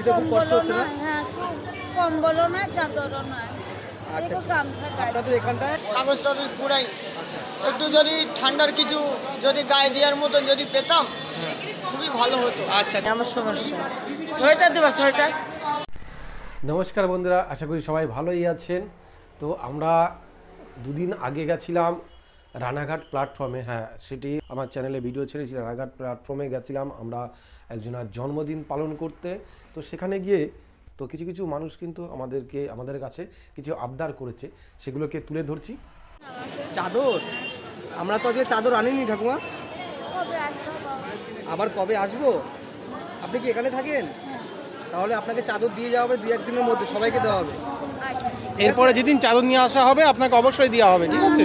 শীতে খুব কষ্ট হচ্ছে না? হ্যাঁ কম্বলও না চাদরও না আচ্ছা। আপনাদের এখানটায়? কাগজ টাগজ কুড়াই একটু যদি ঠান্ডার কিছু যদি গায়ে দেওয়ার মতন যদি পেতাম খুবই ভালো হতো। আচ্ছা। আমার সমস্যা। সোয়েটার দেবা সোয়েটার। নমস্কার বন্ধুরা আশা করি সবাই ভালোই আছেন। তো আমরা দুদিন আগে গেছিলাম রানাঘাট প্ল্যাটফর্মে হ্যাঁ সেটি আমার চ্যানেলে ভিডিও ছেড়েছি রানাঘাট প্ল্যাটফর্মে গেছিলাম আমরা একজনের জন্মদিন পালন করতে। তো সেখানে গিয়ে তো কিছু কিছু মানুষ কিন্তু আমাদেরকে আমাদের কাছে কিছু আবদার করেছে সেগুলোকে তুলে ধরছি। চাদর? আমরা তো আজকে চাদর আনিনি ঠাকুমা। আবার কবে আসব? আপনি কি এখানে থাকেন? তাহলে আপনাকে চাদর দিয়ে যাওয়া হবে দু একদিনের মধ্যে সবাইকে দেওয়া হবে। এরপরে যেদিন চাদর নিয়ে আসা হবে আপনাকে অবশ্যই দেওয়া হবে ঠিক আছে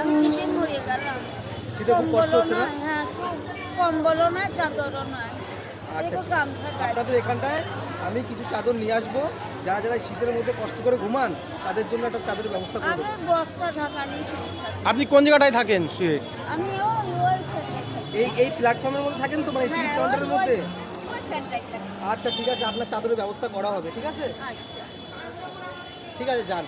আমি শীতে মরে গেলাম শীতে খুব কষ্ট হচ্ছে না? হ্যাঁ খুব কম্বলও না চাদরও না আচ্ছা। গামছা গায়ে। আপনাদের এখানটায় আমি কিছু চাদর নিয়ে আসব। যারা যারা শীতের মধ্যে কষ্ট করে ঘুমান তাদের জন্য একটা চাদরের ব্যবস্থা আমি করব আপনি কোন জায়গাটায় থাকেন শুয়ে। এই এই প্ল্যাটফর্মের মধ্যে থাকেন তো মানে টিকিট হ্যাঁ, কাউন্টারের মধ্যে। আচ্ছা ঠিক আছে আপনার চাদরের ব্যবস্থা করা হবে ঠিক আছে? আচ্ছা। ঠিক আছে যান।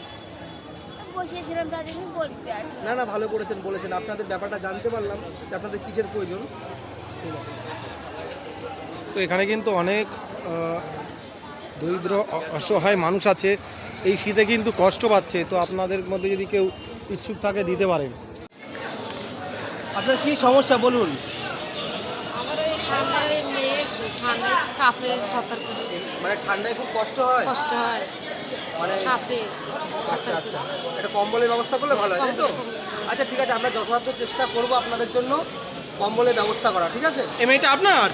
তার জন্য বলতে আসলাম। না না ভালো করেছেন বলেছেন। আপনাদের ব্যাপারটা জানতে পারলাম যে আপনাদের কিসের প্রয়োজন। তো এখানে কিন্তু অনেক দরিদ্র অসহায় মানুষ আছে। এই শীতে কিন্তু কষ্ট পাচ্ছে। তো আপনাদের মধ্যে যদি কেউ ইচ্ছুক থাকে দিতে পারেন। আপনার কি সমস্যা বলুন? আমার ওই ঠান্ডায় মেয়ে ঠান্ডায় কাঁপে থাতার করে মানে ঠান্ডায় খুব কষ্ট হয়? কষ্ট হয়। মানে কাঁপে। আচ্ছা আচ্ছা। এটা কম্বলের ব্যবস্থা করলে ভালো হয় তাই তো? আচ্ছা ঠিক আছে আমরা যথাযথ চেষ্টা করব আপনাদের জন্য কম্বলের ব্যবস্থা করা ঠিক আছে? এই মেয়েটা আপনার?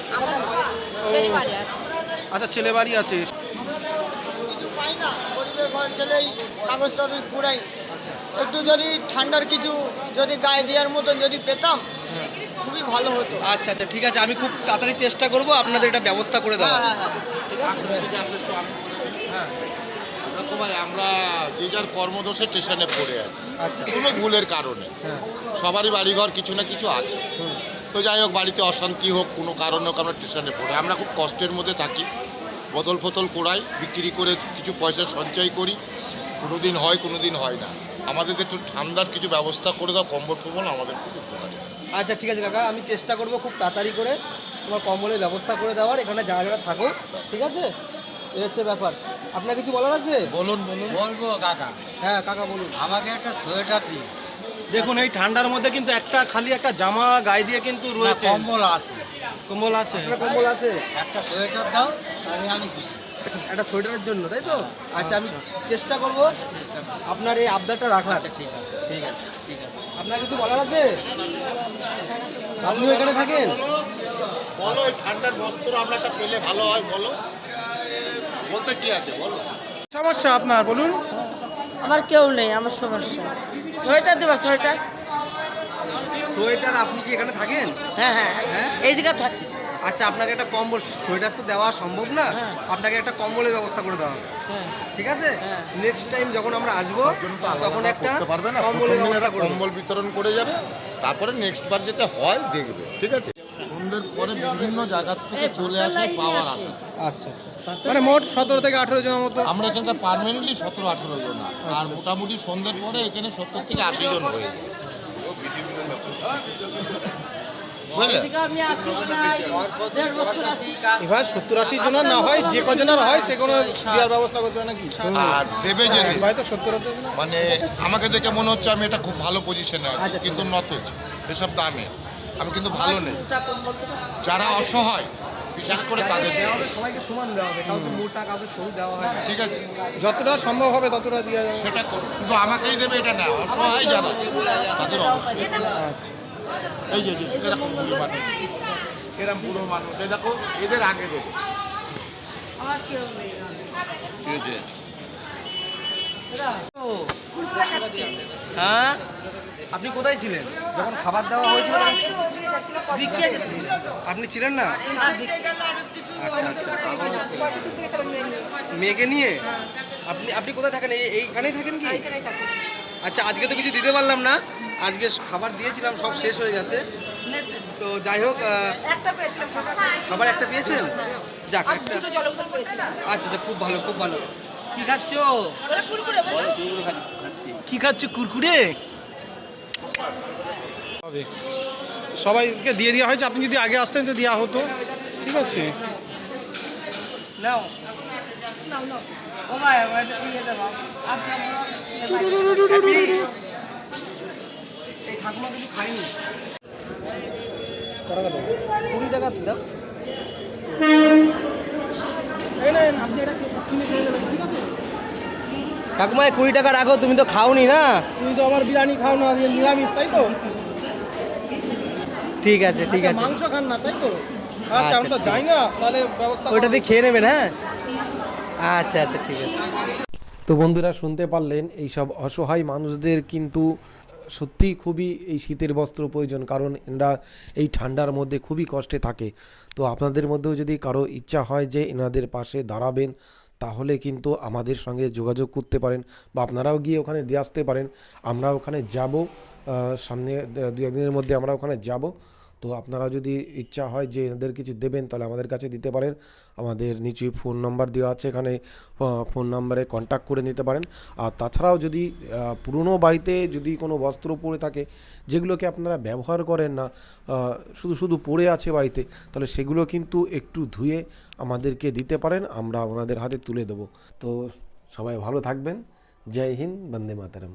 আচ্ছা ছেলে বাড়ি আছে। কিছু পাই না গরিবের ঘর ছেলেই কাগজ টাগজ কুড়াই একটু যদি ঠান্ডার কিছু যদি গায়ে দেওয়ার মতন যদি পেতাম খুবই ভালো হতো। আচ্ছা আচ্ছা ঠিক আছে আমি খুব তাড়াতাড়ি চেষ্টা করব আপনাদের এটা ব্যবস্থা করে দেওয়া হ্যাঁ হ্যাঁ হ্যাঁ। দেখো ভাই আমরা যে যার কর্মদোষে স্টেশনে পড়ে আছি। আচ্ছা। কোনো ভুলের কারণে। হ্যাঁ। সবারই বাড়িঘর কিছু না কিছু আছে। তো যাই হোক বাড়িতে অশান্তি হোক কোনো কারণ হোক আমরা স্টেশনে পড়ে। আমরা খুব কষ্টের মধ্যে থাকি। বোতল ফতল কোড়াই বিক্রি করে কিছু পয়সা সঞ্চয় করি। কোনো দিন হয় কোনো দিন হয় না। আমাদের একটু ঠান্ডার কিছু ব্যবস্থা করে দাও কম্বল টম্বল আমাদের খুব উপকারী। আচ্ছা ঠিক আছে কাকা আমি চেষ্টা করব খুব তাড়াতাড়ি করে তোমার কম্বলের ব্যবস্থা করে দেওয়ার। এখানে যারা যারা থাকো ঠিক আছে? এই হচ্ছে ব্যাপার। আপনার কিছু বলার আছে? বলুন বলুন। বলব কাকা। হ্যাঁ কাকা বলুন। আমাকে একটা সোয়েটার দিন। দেখুন এই ঠান্ডার মধ্যে কিন্তু একটা খালি একটা জামা গায়ে দিয়ে কিন্তু রয়েছে। কম্বল আছে। কম্বল আছে। আপনার কম্বল আছে? একটা সোয়েটার দাও আমি আমি খুশি। একটা সোয়েটারের জন্য তাই তো? আচ্ছা আমি চেষ্টা করব আপনার এই আবদারটা রাখার। আচ্ছা ঠিক আছে। ঠিক আছে। ঠিক আছে। আপনার কিছু বলার আছে? আপনিও এখানে থাকেন? বলো এই ঠান্ডার বস্ত্র আমরা একটা পেলে ভালো হয় বলো। বলতে কি আছে বলো। সমস্যা আপনার বলুন। আমার কেউ নেই আমার সমস্যা। সোয়েটার দেবা সোয়েটার? সোয়েটার আপনি কি এখানে থাকেন? হ্যাঁ হ্যাঁ। হ্যাঁ? এই দিকে থাকি। আচ্ছা আপনাকে একটা কম্বল সোয়েটার তো দেওয়া সম্ভব না। হ্যাঁ। আপনাকে একটা কম্বলের ব্যবস্থা করে দেওয়া হবে। হ্যাঁ। ঠিক আছে? হ্যাঁ। নেক্সট টাইম যখন আমরা আসব তখন একটা পারবে না। কম্বলের ব্যবস্থা। কম্বল বিতরণ করে যাবে তারপরে নেক্সট বার যেটা হয় দেখবে। ঠিক আছে? সন্ধ্যের পরে বিভিন্ন জায়গা থেকে চলে আসে পাওয়ার আসা আচ্ছা আচ্ছা। মানে মোট সতেরো থেকে আঠেরো জনের মতো? আমরা এখানকার পার্মানেন্টলি সতেরো আঠেরো জন। আর মোটামুটি সন্ধ্যের পরে এখানে সত্তর থেকে আশি জন হয়ে যায়। এবার সত্তর আশি জনের না হয় যে কজনের হয় সে কোনো ব্যবস্থা করতে হবে নাকি আর দেবে যে হয়তো সত্তর মানে আমাকে দেখে মনে হচ্ছে আমি এটা খুব ভালো পজিশনে আছি আচ্ছা, কিন্তু নতেজ এসব দামে। আমি কিন্তু ভালো নেই। যারা অসহায় বিশেষ করে তাদের। দেওয়া হবে সবাইকে সমান দেওয়া হবে। কাউকে মোটা কাউকে সরু দেওয়া হয় না। ঠিক আছে। যতটা সম্ভব হবে ততটা দেওয়া যাবে সেটা করো শুধু আমাকেই দেবে এটা না অসহায় যারা তাদের অবশ্যই। আচ্ছা। এই যে এরকম বুড়ো মানুষ। এরকম বুড়ো মানুষ। এই দেখো এদের আগে দেবে। হ্যাঁ? আপনি কোথায় ছিলেন? যখন খাবার দেওয়া হয়েছিল আপনি ছিলেন না? আচ্ছা আচ্ছা। মেয়েকে নিয়ে? আপনি আপনি কোথায় থাকেন? এইখানেই থাকেন কি? আচ্ছা আজকে তো কিছু দিতে পারলাম না। আজকে খাবার দিয়েছিলাম সব শেষ হয়ে গেছে। তো যাই হোক খাবার। একটা পেয়েছেন? যাক একটা আচ্ছা আচ্ছা খুব ভালো খুব ভালো। কি খাচ্ছ। কি খাচ্ছ কুরকুরে? সবাইকে দিয়ে দেওয়া হয়েছে। আপনি যদি আগে আসতেন তো দেওয়া হতো। ঠিক আছে? কুড়ি টাকা দাও। ঠাকুমা কুড়ি টাকা রাখো তুমি তো খাওনি না। তুমি তো আমার বিরিয়ানি খাও না নিরামিষ তাই তো? ঠিক আছে ঠিক আছে। মাংস খান না তাই তো? আচ্ছা আমি তো আচ্ছা, যাই না তাহলে ব্যবস্থা ওইটা দিয়ে খেয়ে নেবেন হ্যাঁ? আচ্ছা আচ্ছা ঠিক আছে। তো বন্ধুরা শুনতে পারলেন এইসব অসহায় মানুষদের কিন্তু সত্যি খুবই এই শীতের বস্ত্র প্রয়োজন কারণ এনারা এই ঠান্ডার মধ্যে খুবই কষ্টে থাকে। তো আপনাদের মধ্যেও যদি কারও ইচ্ছা হয় যে এনাদের পাশে দাঁড়াবেন তাহলে কিন্তু আমাদের সঙ্গে যোগাযোগ করতে পারেন বা আপনারাও গিয়ে ওখানে দিয়ে আসতে পারেন। আমরা ওখানে যাব সামনে দু একদিনের মধ্যে আমরা ওখানে যাব। তো আপনারা যদি ইচ্ছা হয় যে এদের কিছু দেবেন, তাহলে আমাদের কাছে দিতে পারেন। আমাদের নিচে ফোন নাম্বার দেওয়া আছে এখানে ফোন নাম্বারে কন্ট্যাক্ট করে নিতে পারেন। আর তাছাড়াও যদি পুরনো বাড়িতে যদি কোনো বস্ত্র পরে থাকে, যেগুলোকে আপনারা ব্যবহার করেন না শুধু শুধু পড়ে আছে বাড়িতে, তাহলে সেগুলো কিন্তু একটু ধুয়ে আমাদেরকে দিতে পারেন। আমরা ওনাদের হাতে তুলে দেবো। তো সবাই ভালো থাকবেন। জয় হিন্দ, বন্দে মাতারম।